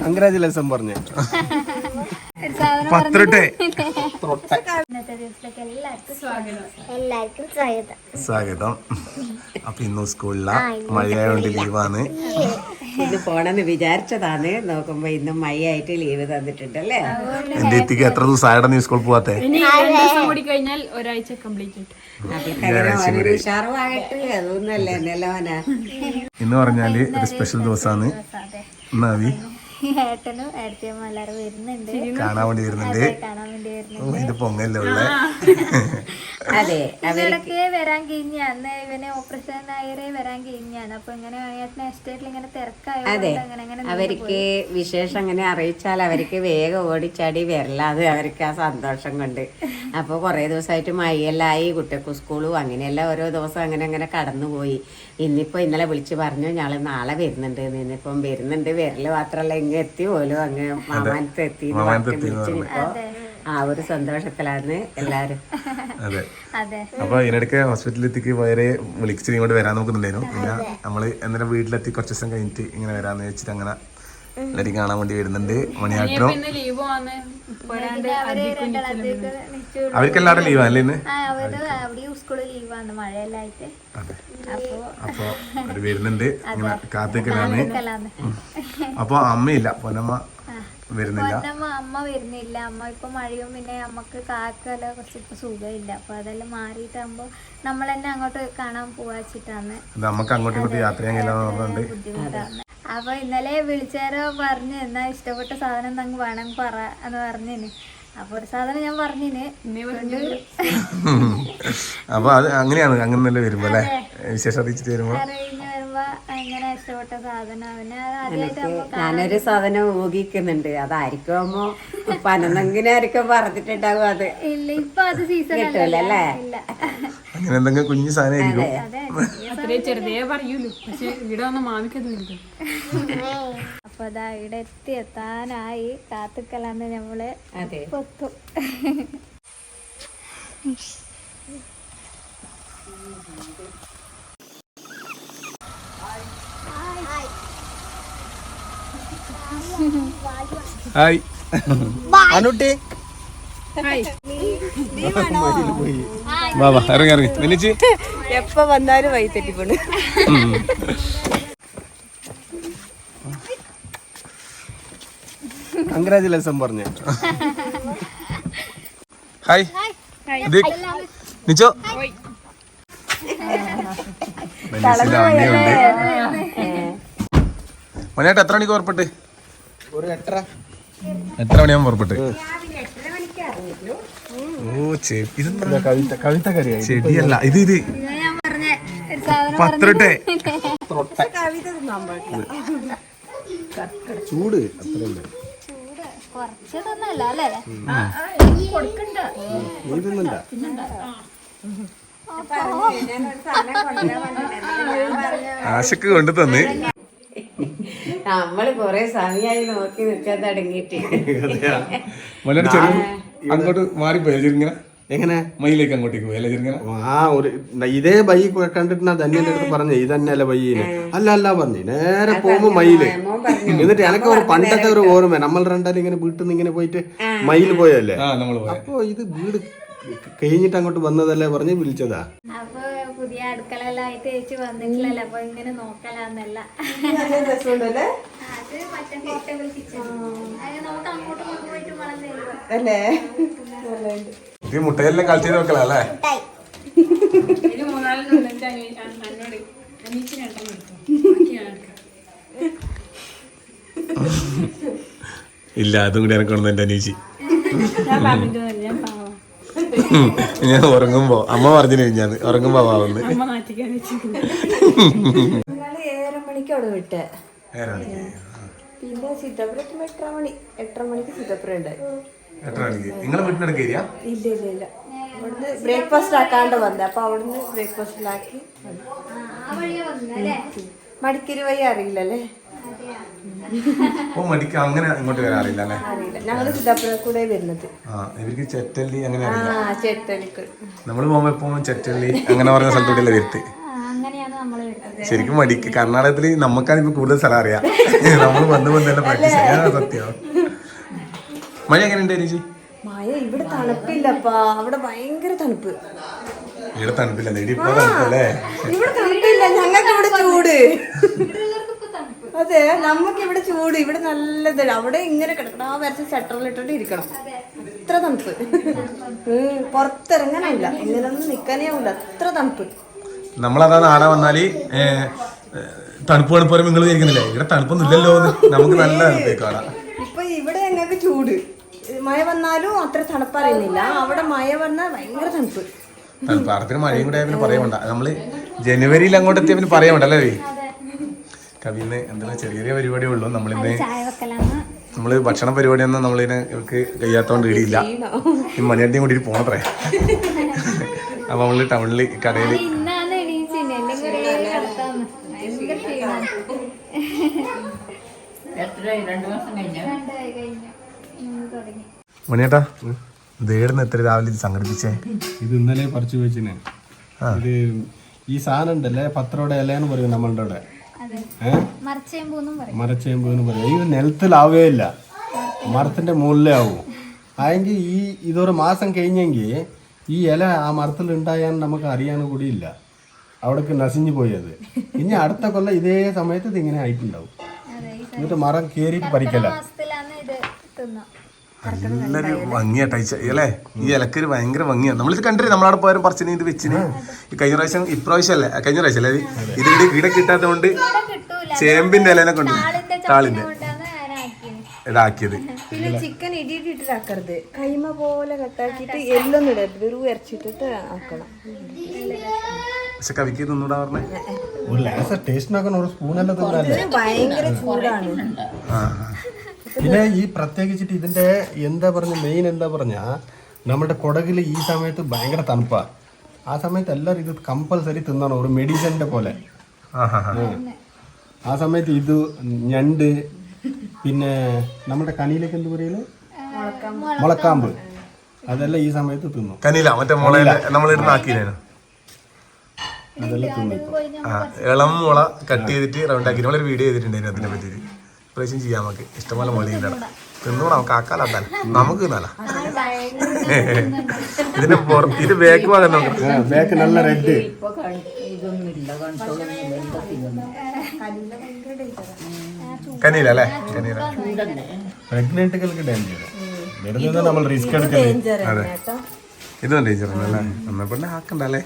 Congratulation പറഞ്ഞു. പത്രട്ടെ. ഇന്നത്തെ ദിവസത്തിലേക്ക് എല്ലാവർക്കും സ്വാഗതം. എല്ലാവർക്കും സ്വാഗതം. സ്വാഗതം. അപ്പൊ ഇന്ന് സ്കൂളിലാ. മഴയായോണ്ട് ലീവാണ്. ഇത് പോണെന്ന് വിചാരിച്ചതാണ് നോക്കുമ്പോ ഇന്ന് ആയിട്ട് ലീവ് തന്നിട്ടുണ്ട് അല്ലേ എന്റെ എത്തിക്ക് എത്ര ദിവസം ആയുടെ നീ സ്കൂളിൽ പോവാത്തെ? ഇനി രണ്ട് ദിവസം കൂടി കഴിഞ്ഞാൽ ഒരാഴ്ച കംപ്ലീറ്റ് ആയിട്ട്. ഒരു ഉഷാറുമാകട്ടെ അതൊന്നല്ലേ എന്നല്ലോനാ ഇന്ന് പറഞ്ഞാൽ ഒരു സ്പെഷ്യൽ ദിവസമാണ് നവി ഏട്ടനും എല്ലാവരും വരുന്നുണ്ട്. കാണാൻ വേണ്ടി വരുന്നുണ്ട്. കാണാൻ വേണ്ടി വരുന്നുണ്ട്. ഇത് പൊങ്ങല്ലേ ഉള്ളേ? അതെ ഇവിടൊക്കെ വരാൻ കഴിഞ്ഞ അന്ന് ഇവനെ ഓപ്പറേഷൻ ആയവരെ വരാൻ കഴിഞ്ഞാണ്. അപ്പൊ ഇങ്ങനെ എസ്റ്റേറ്റിൽ ഇങ്ങനെ അങ്ങനെ അവർക്ക് വിശേഷം അങ്ങനെ അറിയിച്ചാൽ അവർക്ക് വേഗം ഓടിച്ചാടി വരലാതെ അവർക്ക് ആ സന്തോഷം കൊണ്ട്. അപ്പോൾ കുറേ ദിവസമായിട്ട് മഴയെല്ലായി കുട്ടികൾക്ക് സ്കൂളും അങ്ങനെയെല്ലാം ഓരോ ദിവസം അങ്ങനെ അങ്ങനെ കടന്നുപോയി. ഇന്നിപ്പോ ഇന്നലെ വിളിച്ച് പറഞ്ഞു ഞങ്ങൾ നാളെ വരുന്നുണ്ട് ഇന്നിപ്പം വരുന്നുണ്ട് വരൽ മാത്രല്ല ഇങ്ങ് എത്തി പോലും അങ്ങ് മാമാനത്ത് എത്തി വിളിച്ച് ആ ഒരു സന്തോഷത്തിലാണ് എല്ലാരും. അതെ. അതെ. അപ്പൊ ഇതിനിടയ്ക്ക് ഹോസ്പിറ്റലിലെത്തിക്ക് വേറെ വിളിച്ചിട്ട് ഇങ്ങോട്ട് വരാൻ നോക്കുന്നുണ്ടായിരുന്നു. പിന്നെ നമ്മൾ എന്നാലും വീട്ടിലെത്തി കുറച്ച് ദിവസം കഴിഞ്ഞിട്ട് ഇങ്ങനെ വരാന്ന് വെച്ചിട്ട് അങ്ങനെ എല്ലാരും കാണാൻ വേണ്ടി വരുന്നുണ്ട്. മണിയാട്ടോ അവർക്ക്? എല്ലാവരും ലീവാ അല്ലേ ഇന്ന് അപ്പൊ അപ്പൊ അവർ വരുന്നുണ്ട്. ഇങ്ങനെ കാത്തിക്കലാണ് അപ്പൊ അമ്മയില്ല. പൊന്നമ്മ വരുന്നില്ല. അമ്മ വരുന്നില്ല. അമ്മ ഇപ്പൊ മഴയും പിന്നെ അമ്മയ്ക്ക് കാക്കല കുറച്ച് ഇപ്പൊ സുഖമില്ല. അപ്പൊ അതെല്ലാം മാറിയിട്ടാകുമ്പോ നമ്മൾ തന്നെ അങ്ങോട്ട് കാണാൻ പോവാച്ചിട്ടാണ് നമുക്ക് അങ്ങോട്ട് ഇങ്ങോട്ടും യാത്ര ചെയ്യാൻ ബുദ്ധിമുട്ടാണ് അപ്പൊ ഇന്നലെ വിളിച്ചേരോ പറഞ്ഞു എന്നാ ഇഷ്ടപ്പെട്ട സാധനം തങ്ങ് വേണം പറ എന്ന് പറഞ്ഞിന്. അപ്പൊ ഒരു സാധനം ഞാൻ പറഞ്ഞിന്. അപ്പൊ അത് അങ്ങനെയാണ് അങ്ങനെ വരുമ്പോ അല്ലെ? വിശേഷം അറിയിച്ചിട്ട് വരുമ്പോ. ഞാനൊരു സാധനം ഊഹിക്കുന്നുണ്ട്. അതായിരിക്കുമോ? പനന്നെങ്കിലും ആയിരിക്കും പറഞ്ഞിട്ടുണ്ടാവും അത്. ഇല്ല ഇപ്പൊ അത് സീസൺ കിട്ടൂലല്ലേ ഇല്ല. അങ്ങനെ എന്തെങ്കിലും കുഞ്ഞു സാധനമായിരിക്കും അതെ. അത്രേ ചെറുതേ പറയൂലൂ. പക്ഷെ ഇവിടെ വന്ന് മാമിക്കത് അപ്പൊ അതാ ഇവിടെ എത്തി എത്താനായി. കാത്തുക്കലാന്ന് നമ്മൾ അതെ. പൊത്തു. ഹായ്. അനുട്ടി. വാ വാ ഇറങ്ങി ഇറങ്ങി. നിന്നിച്ച് എപ്പോ വന്നാലും വൈ തെറ്റിപ്പോണ് കൺഗ്രാചുലേഷൻ പറഞ്ഞു. ഹായ്. നിച്ചോ? മണിയായിട്ട് എത്ര മണിക്ക് പുറപ്പെട്ട്? ഒരു എട്ടര. എത്ര മണിയാകുമ്പോൾ പുറപ്പെട്ട്. ഓ കവിത ചെടിയല്ല ഇത് ഇത്. പത്രട്ടെ. ചൂട് അത്രയുണ്ട്. ആശക്ക് കൊണ്ടു തന്ന് നമ്മൾ കൊറേ സമയമായി നോക്കി നിൽക്കാൻ തുടങ്ങിട്ട് അങ്ങോട്ട് മാറിപ്പോയി ചെറുങ്ങനെ എങ്ങനെ? മയിലേക്ക് അങ്ങോട്ടേക്ക് പോയല്ലേ ചെറുങ്ങനെ ആ ഒരു ഇതേ ബൈ കണ്ടിട്ട് ഞാൻ ധന്യന്റെ അടുത്ത് പറഞ്ഞു ഇതന്നെയല്ല ബയ്യീന് അല്ല അല്ല പറഞ്ഞു നേരെ പോകുമ്പോ മയിൽ. എന്നിട്ട് എനക്ക് ഒരു പണ്ടത്തെ ഒരു ഓർമ്മ നമ്മൾ രണ്ടാലും ഇങ്ങനെ വീട്ടിൽ നിന്ന് ഇങ്ങനെ പോയിട്ട് മയിൽ പോയല്ലേ? പോയ. അപ്പൊ ഇത് വീട് കഴിഞ്ഞിട്ട് അങ്ങോട്ട് വന്നതല്ലേ പറഞ്ഞ് വിളിച്ചതാ? അപ്പൊ പുതിയ ആയിട്ട് ചേച്ചി വന്നിട്ടില്ലല്ലോ അപ്പൊ ഇങ്ങനെ നോക്കലാന്നല്ല. അത് മറ്റേ പോർട്ടബിൾ കിച്ചൺ അത് നമുക്ക് അങ്ങോട്ട് മുട്ടയെല്ലാം കളിച്ചു ഇല്ല അതും കൂടി എനക്ക് എന്റെ അനീച്ചി ഞാൻ ഉറങ്ങുമ്പോ അമ്മ പറഞ്ഞു ഞാൻ ഉറങ്ങുമ്പോ ഏഴര മണിക്ക് അവിടെ വിട്ട്. പിന്നെ സിദ്ധപുരം എട്ടര മണി എട്ടര മണിക്ക് സിദ്ധപുരം നിങ്ങളെ വീട്ടിനടുക്ക് ഇല്ല ഇല്ല ഇല്ല. അവിടുന്ന് ബ്രേക്ക്ഫാസ്റ്റ് ആക്കാണ്ട് വന്നത് അപ്പൊ അവിടുന്ന് ബ്രേക്ക്ഫാസ്റ്റിലാക്കി മടിക്കരി വഴി അറിയില്ലല്ലേ? അപ്പൊ മടിക്ക് അങ്ങനെ ഇങ്ങോട്ട് വരാറില്ല അല്ലേ? ഞങ്ങൾ വരുന്നത്. ആ ഇവർക്ക് ചെറ്റല്ലി അങ്ങനെ അറിയില്ല. നമ്മൾ പോകുമ്പോ എപ്പോഴും ചെറ്റല്ലി അങ്ങനെ പറഞ്ഞ സ്ഥലത്തോടെയല്ലേ വരുത്ത്. ശരിക്കും മടിക്ക്. കർണാടകത്തിൽ നമുക്കാണ് ഇപ്പൊ കൂടുതൽ സ്ഥലം അറിയാം. നമ്മൾ വന്ന് വന്ന് തന്നെ പ്രാക്ടീസ് ചെയ്യാൻ സത്യം. മഴ എങ്ങനെയുണ്ട് ചേച്ചി മഴ ഇവിടെ തണുപ്പില്ലപ്പാ. അവിടെ ഭയങ്കര തണുപ്പ്. ഇവിടെ തണുപ്പില്ല നേടി ഇപ്പൊ തണുപ്പല്ലേ ഇവിടെ തണുപ്പില്ല. ഞങ്ങൾക്ക് ഇവിടെ ചൂട്. അതെ നമുക്ക് ഇവിടെ ചൂട് ഇവിടെ നല്ലത് അവിടെ ഇങ്ങനെ കിടക്കണം. ആ വരച്ച ഷട്ടറിലിട്ടിട്ട് ഇരിക്കണം. അത്ര തണുപ്പ്. പുറത്തിറങ്ങാനില്ല ഇങ്ങനൊന്നും നിക്കാനേ ആവില്ല. അത്ര തണുപ്പ്. നമ്മളതാ നാളെ വന്നാൽ തണുപ്പ് തണുപ്പ് നിങ്ങൾ വിചാരിക്കുന്നില്ലേ? ഇവിടെ തണുപ്പൊന്നും ഇല്ലല്ലോ നമുക്ക് നല്ല കാണാം. ഇപ്പൊ ഇവിടെ ഞങ്ങൾക്ക് ചൂട്. മഴ വന്നാലും അത്ര തണുപ്പറിയുന്നില്ല അവിടെ മഴ വന്നാൽ ഭയങ്കര തണുപ്പ്. തണുപ്പാടത്തിന് മഴയും കൂടെ പിന്നെ പറയണ്ട നമ്മൾ ജനുവരിയിൽ അങ്ങോട്ട് എത്തിയ പിന്നെ വേണ്ട അല്ലേ? കവിന്ന് എന്താ ചെറിയ ചെറിയ പരിപാടിയേ ഉള്ളൂ. നമ്മളിന്ന് നമ്മൾ ഭക്ഷണ പരിപാടിയൊന്നും നമ്മളിന് ഇവർക്ക് കഴിയാത്തോണ്ട് ഇടിയില്ല ഈ മണിയടിയും കൂടി പോണത്രേ അപ്പൊ നമ്മൾ ടൗണിൽ കടയിൽ മണിയേട്ടാ ദേടുന്ന എത്ര രാവിലെ ഇത് സംഘടിപ്പിച്ചേ? ഇത് ഇന്നലെ പറിച്ചു വെച്ചിന്. ഇത് ഈ സാധനം ഉണ്ടല്ലേ? പത്രോടെ ഇലയെന്ന് പറയും നമ്മളുടെ അവിടെ. മരച്ചേമ്പ് എന്ന് പറയും. ഈ നിലത്തിലാവേ ഇല്ല. മരത്തിന്റെ മുകളിലേ ആവും. അതെങ്കിൽ ഈ ഇതൊരു മാസം കഴിഞ്ഞെങ്കിൽ ഈ ഇല ആ മരത്തിൽ ഉണ്ടായാൽ നമുക്ക് അറിയാൻ കൂടിയില്ല അവിടേക്ക് നസിഞ്ഞു പോയത്. ഇനി അടുത്ത കൊല്ലം ഇതേ സമയത്ത് ഇത് ഇങ്ങനെ ആയിട്ടുണ്ടാവും. എന്നിട്ട് മരം കയറിയിട്ട് പറിക്കല. നല്ലൊരു ഭംഗിയാ ടൈച്ച അല്ലേ? ഈ ഇലക്കൊരു ഭയങ്കര ഭംഗിയാണ് നമ്മളിത് കണ്ടിട്ട് നമ്മളവിടെ പോയാലും പറിച്ചിന് ഇത് വെച്ചിന്. ഈ കഴിഞ്ഞ പ്രാവശ്യം ഇപ്രാവശ്യം അല്ലേ കഴിഞ്ഞ പ്രാവശ്യം അല്ലേ ഇത് ഇവിടെ ഇവിടെ കിട്ടാത്തതുകൊണ്ട് കൊണ്ട് ചേമ്പിന്റെ ഇലേനെ കൊണ്ട് താളിന്റെ ഇതാക്കിയത്. പിന്നെ ചിക്കൻ ഇടിയിട്ടിട്ടാക്കരുത് കൈമ പോലെ കട്ടാക്കിയിട്ട് എല്ലൊന്നും ഇടരുത്. വെറും ഇറച്ചിട്ടിട്ട് ആക്കണം. പക്ഷെ കവിക്ക് തിന്നൂടാ പറഞ്ഞേ? ഭയങ്കര ചൂടാണ്. ആ. പിന്നെ ഈ പ്രത്യേകിച്ചിട്ട് ഇതിന്റെ എന്താ പറഞ്ഞ മെയിൻ എന്താ പറഞ്ഞ നമ്മുടെ കുടകിൽ ഈ സമയത്ത് ഭയങ്കര തണുപ്പാ. ആ സമയത്ത് എല്ലാവരും ഇത് കമ്പൽസറി തിന്നണം ഒരു മെഡിസിന്റെ പോലെ. ആ സമയത്ത് ഇത് ഞണ്ട് പിന്നെ നമ്മുടെ കനിയിലേക്ക് എന്ത് പറയൽ? മുളക്കാമ്പ്. അതെല്ലാം ഈ സമയത്ത് തിന്നു. കനില മറ്റേ മുളയിൽ നമ്മളിടുന്ന ആക്കിയില്ലേനു? അതെല്ലാം തിന്നും ഇളം മുള കട്ട് ചെയ്തിട്ട് റൗണ്ട് ആക്കി നമ്മളൊരു വീഡിയോ ചെയ്തിട്ടുണ്ടായിരുന്നു അതിനെ പറ്റിയിട്ട് ഇപ്രാവശ്യം ചെയ്യാം നമുക്ക്. ഇഷ്ടംപോലെ മോളി തിന്നോണം നമുക്ക് ആക്കാലാത്താൽ നമുക്ക് തിന്നാല? ഇതിന്റെ പുറത്ത് ഇത് ബാക്ക് ഭാഗം നമുക്ക്. ബേക്ക് നല്ല റെഡ് കനില അല്ലേ കനില പ്രഗ്നന്റുകൾക്ക് ഡേഞ്ചർ നമ്മൾ റിസ്ക് എടുക്കല്ലേ? അതെ. ഇതും ടീച്ചർ അല്ലേ? എന്നാ പിന്നെ ആക്കണ്ടല്ലേ?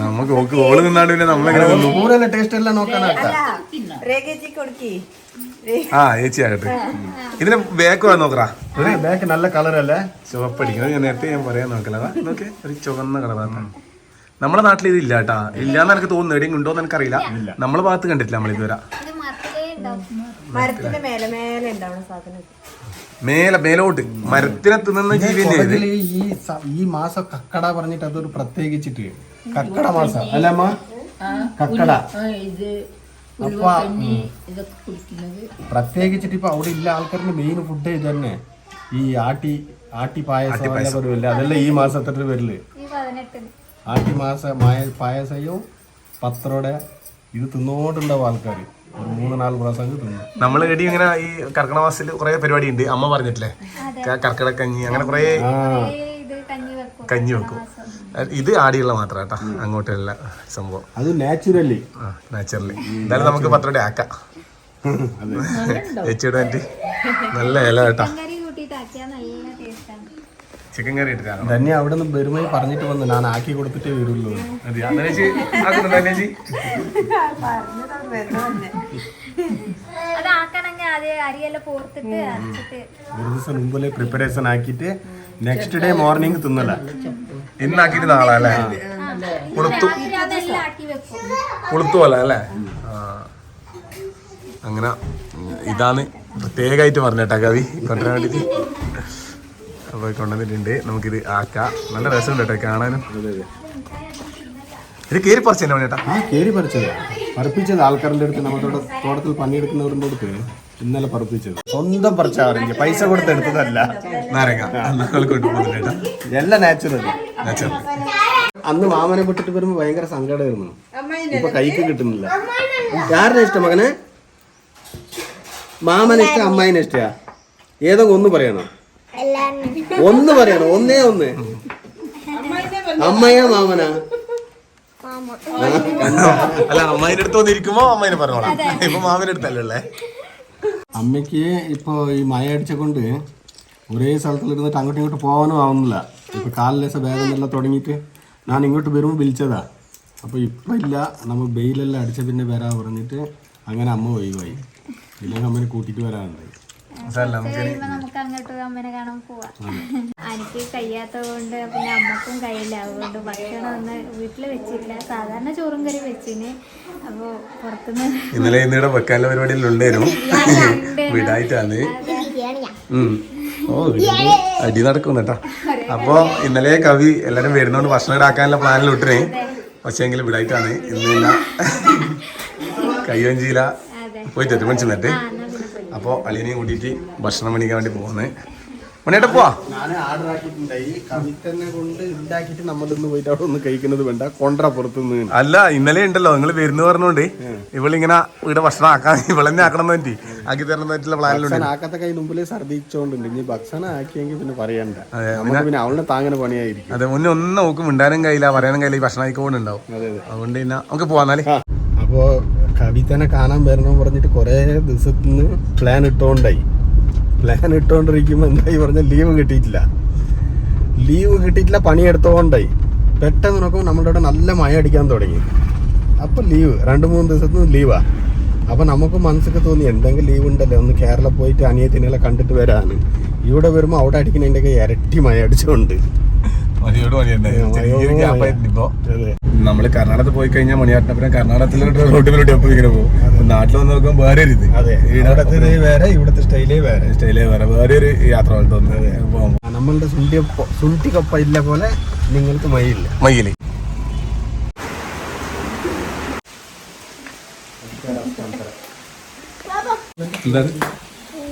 നമുക്ക് ഓക്ക് ഓൾ നിന്നാണ്ട് പിന്നെ നമ്മളെങ്ങനെ ടേസ്റ്റ് എല്ലാം നോക്കാനാട്ടാ ആ ചേച്ചി ആകട്ടെ. ഇതിന് ബാക്ക് വാ നോക്കറാ ബാക്ക് നല്ല കളർ അല്ലേ? ചുവപ്പടിക്കുന്നത് ഞാൻ നേരത്തെ ഞാൻ പറയാൻ നോക്കല. നോക്കേ ഒരു ചുവന്ന കളറാണ് നമ്മുടെ നാട്ടിൽ ഇത് ഇല്ല കേട്ടാ. ഇല്ലാന്ന് എനിക്ക് തോന്നുന്നു. എവിടെയും ഉണ്ടോന്ന് എനിക്കറിയില്ല. നമ്മളെ ഭാഗത്ത് കണ്ടിട്ടില്ല നമ്മൾ ഇതുവരെ. ഇത്. മേലെ മേലെ ഉണ്ടാവണ സാധനം മേലെ മേലോട്ട്. മരത്തിനെ തിന്നുന്ന ജീവിന്റെ ഈ ഈ മാസം കക്കട പറഞ്ഞിട്ട് അതൊരു പ്രത്യേകിച്ചിട്ട് കക്കട മാസം. അല്ലേ അമ്മ? കക്കട. അപ്പൊ പ്രത്യേകിച്ചിട്ട് ഇപ്പൊ അവിടെ ഇല്ല ആൾക്കാരുടെ മെയിൻ ഫുഡ് ഇത് തന്നെ. ഈ ആട്ടി ആട്ടി പായസം അതെല്ലാം വരുമല്ലേ അതെല്ലാം ഈ മാസത്തെ പതിനെട്ടിന്. ആട്ടി മാസ മായ പായസവും പത്രോടെ ഇത് തിന്നോണ്ടുണ്ടാവും ആൾക്കാർ ഒരു മൂന്ന് നാല് പ്രാവശ്യം തിന്നു. നമ്മൾ എടി ഇങ്ങനെ ഈ കർക്കിടക മാസത്തിൽ കുറെ പരിപാടി ഉണ്ട് അമ്മ പറഞ്ഞിട്ടില്ലേ? കർക്കിടക കഞ്ഞി അങ്ങനെ കുറെ ഏ, ഇത് കഞ്ഞി വെക്കും. കഞ്ഞി വെക്കും. ഇത് ആടിയുള്ള മാത്രം കേട്ടോ. അങ്ങോട്ടുള്ള സംഭവം. അത് നാച്ചുറലി നാച്ചുറലി എന്തായാലും നമുക്ക് പത്രോടെ ആക്കാം. ചേച്ചിയുടെ പറ്റി നല്ല ഇല കേട്ടാ. ചിക്കൻ കറി ഇട്ടിട്ടാണ്? തന്നെ അവിടെ നിന്ന് വരുമായി പറഞ്ഞിട്ട് വന്നു ഞാൻ ആക്കി കൊടുത്തിട്ടേ വരുള്ളൂ അത് ആക്കണമെങ്കിൽ ആദ്യം അരിയെല്ലാം പോർത്തിട്ട് അരച്ചിട്ട് ഒരു ദിവസം മുമ്പിലെ പ്രിപ്പറേഷൻ ആക്കിയിട്ട് നെക്സ്റ്റ് ഡേ മോർണിംഗ് തിന്നല. ഇന്നാക്കിട്ട് നാളെ അല്ലേ? കൊളുത്തു കൊളുത്തു പോലെ അല്ലേ. അങ്ങനെ ഇതാണ് പ്രത്യേകമായിട്ട് പറഞ്ഞേട്ടാ കവി. കൊണ്ടുവരാൻ വേണ്ടിട്ട് അപ്പൊ കൊണ്ടുവന്നിട്ടുണ്ട്. നമുക്കിത് ആക്കാം. നല്ല രസമുണ്ട് കേട്ടോ കാണാനും. ഇത് കയറി പറിച്ചു തന്നെ ചേട്ടാ ആ കേരി പറിച്ചത്. പറപ്പിച്ചത് ആൾക്കാരുടെ അടുത്ത്. നമ്മുടെ തോട്ടത്തിൽ പണിയെടുക്കുന്നവരുടെ അടുത്ത്. ഇന്നലെ പറപ്പിച്ചത്. സ്വന്തം പറിച്ചാറില്ല പൈസ കൊടുത്ത് എടുത്തതല്ല. നാരങ്ങ. എല്ലാം നാച്ചുറൽ നാച്ചുറൽ അന്ന് മാമനെ വിട്ടിട്ട് വരുമ്പോ ഭയങ്കര സങ്കടമായിരുന്നു ഇപ്പൊ കൈക്ക് കിട്ടുന്നില്ല. ആരുടെ ഇഷ്ടം മകനെ? മാമനെ ഇഷ്ടം അമ്മായിനെ ഇഷ്ടയാ ഏതൊക്കെ ഒന്ന് പറയണോ? ഒന്ന് പറയണോ. ഒന്നേ ഒന്ന്. അമ്മയാ മാമനാ? അല്ല അമ്മായിന്റെ അടുത്ത് വന്നിരിക്കുമ്പോ അമ്മായിനെ പറഞ്ഞോളാം. ഇപ്പൊ മാമിന്റെ അടുത്തല്ലേ അമ്മയ്ക്ക് ഇപ്പോൾ ഈ മഴ അടിച്ചുകൊണ്ട് ഒരേ സ്ഥലത്തിൽ ഇരുന്നിട്ട് അങ്ങോട്ടും ഇങ്ങോട്ട് പോകാനും ആവുന്നില്ല. ഇപ്പൊ കാലിലേസ വേദന എല്ലാം തുടങ്ങിയിട്ട് ഞാൻ ഇങ്ങോട്ട് വരുമ്പോൾ വിളിച്ചതാ. അപ്പോൾ ഇപ്പം ഇല്ല നമ്മൾ ബെയിലെല്ലാം അടിച്ച പിന്നെ വരാ പറഞ്ഞിട്ട് അങ്ങനെ അമ്മ ഒഴിവായി. ഇല്ലെങ്കിൽ അമ്മനെ കൂട്ടിയിട്ട് വരാറുണ്ട് നമുക്ക് കഴിയുമ്പോ നമുക്ക് അങ്ങോട്ട് അമ്മനെ കാണാൻ പോവാം. എനിക്ക് കഴിയാത്തത് കൊണ്ട് പിന്നെ അമ്മക്കും കഴിയില്ല. അതുകൊണ്ട് ഭക്ഷണം ഒന്ന് വീട്ടിൽ വെച്ചില്ല. സാധാരണ ചോറും കറി വെച്ചിന്. അപ്പൊ പുറത്തുനിന്ന് ഇന്നലെ ഇന്നിവിടെ വെക്കാനുള്ള പരിപാടിയിൽ ഉണ്ടായിരുന്നു. വിടായിട്ടാണ്. ഓ അടി നടക്കും കേട്ടോ. അപ്പൊ ഇന്നലെ കവി എല്ലാരും വരുന്നോണ്ട് ഭക്ഷണം ഇടാക്കാനുള്ള പ്ലാനിൽ ഇട്ടിന് പക്ഷേങ്കിൽ വിടായിട്ടാണ്. ഇന്ന് പിന്നെ കയ്യഞ്ചിയില പോയി തെറ്റുമണിച്ചു നേട്ടെ അപ്പൊ അളിയനെയും കൂട്ടിയിട്ട് ഭക്ഷണം മേടിക്കാൻ വേണ്ടി പോകുന്നത് മണിയേട്ടാ പോവാ. ഞാൻ ആർഡർ ആക്കിയിട്ടുണ്ടായി. കവിത്തന്നെ കൊണ്ട് ഉണ്ടാക്കിയിട്ട് നമ്മളിന്ന് പോയിട്ട് അവിടെ ഒന്ന് കഴിക്കുന്നത് വേണ്ട. കൊണ്ട പുറത്തുനിന്ന്. അല്ല ഇന്നലെ ഉണ്ടല്ലോ. നിങ്ങൾ വരുന്ന പറഞ്ഞോണ്ട് ഇവളിങ്ങനെ ഇവിടെ ഭക്ഷണം ആക്കാൻ ഇവളെന്നെ ആക്കണം പറ്റി. ആക്കി തരണം പറ്റുള്ള പ്ലാനിലുണ്ട് ആക്കാത്ത കൈ മുമ്പിൽ ഛർദ്ദിച്ചോണ്ടുണ്ട്. ഇനി ഭക്ഷണം ആക്കിയെങ്കിൽ പിന്നെ പറയണ്ട. അതെ, പിന്നെ അവളുടെ താങ്ങനെ പണിയായിരിക്കും. അതെ മുന്നേ ഒന്നും നോക്കും മിണ്ടാനും കഴിയില്ല പറയാനും കഴിയില്ല ഈ ഭക്ഷണം ആയിക്കോണ്ടുണ്ടാവും അതെ അതെ. അതുകൊണ്ട് പിന്നെ നമുക്ക് പോവാന്നാൽ അപ്പോൾ അപ്പോ കവിതനെ കാണാൻ വരണം പറഞ്ഞിട്ട് കുറേ ദിവസത്തിന് പ്ലാൻ ഇട്ടോണ്ടായി. പ്ലാൻ ഇട്ടുകൊണ്ടിരിക്കുമ്പോൾ എന്തായി? പറഞ്ഞ ലീവ് കിട്ടിയിട്ടില്ല. ലീവ് കിട്ടിയിട്ടില്ല പണിയെടുത്തോണ്ടായി. പെട്ടെന്ന് നോക്കുമ്പോൾ നമ്മുടെ ഇവിടെ നല്ല മഴ അടിക്കാൻ തുടങ്ങി. അപ്പോൾ ലീവ് രണ്ട് മൂന്ന് ദിവസത്തിന് ലീവാ അപ്പോൾ നമുക്ക് മനസ്സൊക്കെ തോന്നി എന്തെങ്കിലും ലീവ് ഉണ്ടല്ലോ? ഒന്ന് കേരള പോയിട്ട് അനിയത്തിനെ കണ്ടിട്ട് വരാന് ഇവിടെ വരുമ്പോൾ അവിടെ അടിക്കുന്നതിന്റെയൊക്കെ ഇരട്ടി മഴ അടിച്ചോണ്ട്. മണിയോട് മണി തന്നെ ചെറിയൊരു ഗ്യാപ്പ് ആയിട്ടുണ്ട് ഇപ്പൊ. നമ്മൾ കർണാടകത്തിൽ പോയി കഴിഞ്ഞാൽ മണിയാട്ടിനപ്പുറം കർണാടകത്തിലോട്ട് റോഡിൽ ഒപ്പം ഇങ്ങനെ പോകും. നാട്ടിൽ വന്ന് നോക്കുമ്പോൾ വേറെ ഒരു ഇത്. വേറെ ഇവിടുത്തെ സ്റ്റൈലേ വേറെ. സ്റ്റൈലേ വേറെ. വേറെ ഒരു യാത്ര പോലെ തോന്നുന്നത് നമ്മളുടെ സുണ്ടി കപ്പ ഇല്ല പോലെ നിങ്ങൾക്ക് മയില്ല മയിൽ.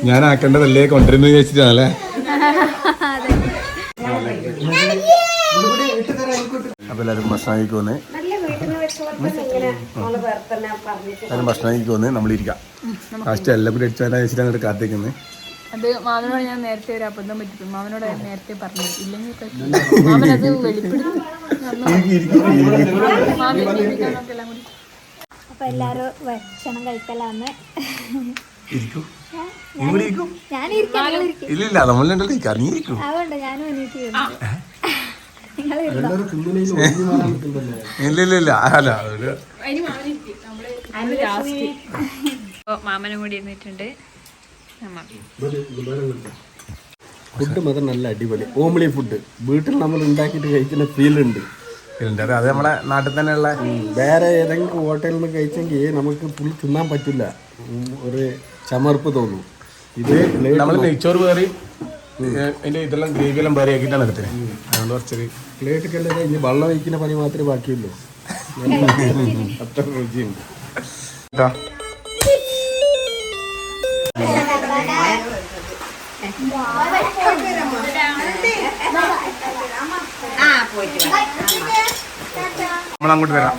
ഞാൻ ആക്കേണ്ടതല്ലേ കൊണ്ടുവരുന്നു വിചാരിച്ചിട്ടാണല്ലേ? എല്ലാവരും ഭക്ഷണം കഴിക്കുവന്ന് എല്ലാവരും ഭക്ഷണം കഴിക്കുവന്ന് നമ്മളിരിക്കാം ലാസ്റ്റ് എല്ലാം കൂടി അടിച്ചു വരാൻ വെച്ചിട്ട് അങ്ങോട്ട് കാത്തേക്കുന്നത് അത് മാമനോട് ഞാൻ നേരത്തെ ഒരു അബദ്ധം പറ്റിപ്പോയി. മാമനോട് ഞാൻ നേരത്തെ പറഞ്ഞു. ഇല്ലെങ്കിൽ. മാമൻ അത് വെളിപ്പെടുത്തി. അപ്പൊ എല്ലാരും ഭക്ഷണം കഴിക്കലാന്ന്. ഇരിക്കൂ. ഇവിടെ ഇരിക്കും. അതുകൊണ്ട് ഞാനും നിങ്ങൾ എല്ലാവരും തിന്നണേലും ഒഴിഞ്ഞു മാറാൻ നിൽക്കുന്നുണ്ടല്ലേ? ഇല്ല ഇല്ല ഇല്ല അല്ല മാമനും കൂടി ഇരുന്നിട്ടുണ്ട് ഫുഡ് മാത്രം നല്ല അടിപൊളി. Only food. വീട്ടിൽ നമ്മൾ ഉണ്ടാക്കിയിട്ട് കഴിക്കുന്ന ഫീൽ ഉണ്ട്. ഉണ്ട് അത് നമ്മളെ നാട്ടിൽ തന്നെയുള്ള വേറെ ഏതെങ്കിലും ഹോട്ടലിൽ നിന്ന് കഴിച്ചെങ്കിൽ നമുക്ക് പുളി തിന്നാൻ പറ്റില്ല. ഒരു ചമർപ്പ് തോന്നും. ഇത് നമ്മൾ നെയ്ച്ചോറ് വേറി അതിന്റെ ഇതെല്ലാം ഗ്രേവി എല്ലാം വേറെ ആക്കിയിട്ടാണ് എടുത്തത്. അതുകൊണ്ട് കുറച്ചൊരു പ്ലേറ്റ് കല്ലേ ഇനി വെള്ളം ഒഴിക്കുന്ന പണി മാത്രമേ ബാക്കിയുള്ളൂ. അത്ര രുചിയുണ്ട്. നമ്മളങ്ങോട്ട് ആ പോയിട്ട് നമ്മൾ അങ്ങോട്ട് വരാം.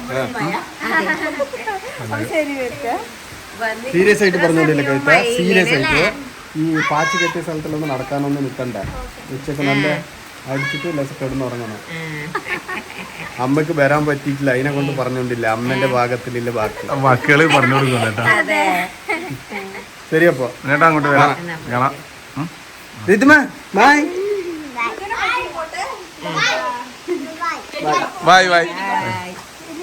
സീരിയസ് ആയിട്ട് പറഞ്ഞോണ്ടില്ല കഴിച്ച സീരിയസ് ആയിട്ട്? ഈ പാച്ച് കെട്ടിയ സ്ഥലത്തിലൊന്നും നടക്കാനൊന്നും നിൽക്കണ്ട. ഉച്ചയ്ക്ക് നല്ല അടിച്ചിട്ട് ലസ് കിടന്നുറങ്ങണം അമ്മയ്ക്ക് വരാൻ പറ്റിയിട്ടില്ല. അതിനെ കൊണ്ട് പറഞ്ഞോണ്ടില്ല. അമ്മന്റെ ഭാഗത്തിലില്ല ബാക്കി. വാക്കുകൾ പറഞ്ഞു കൊടുക്കുന്നു കേട്ടോ. ശരി അപ്പൊ. അങ്ങോട്ട് വരാം. കാണാം. ബൈ രിതുമ ബായ്. Bye bye.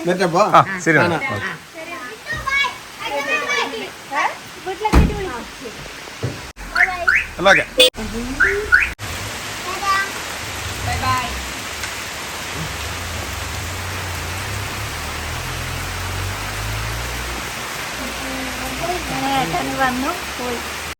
എന്നിട്ടപ്പോ ആ ശരി മാഡം. ഓക്കേ. എന്നാ ഓക്കെ ഏട്ടന് വന്നു പോയി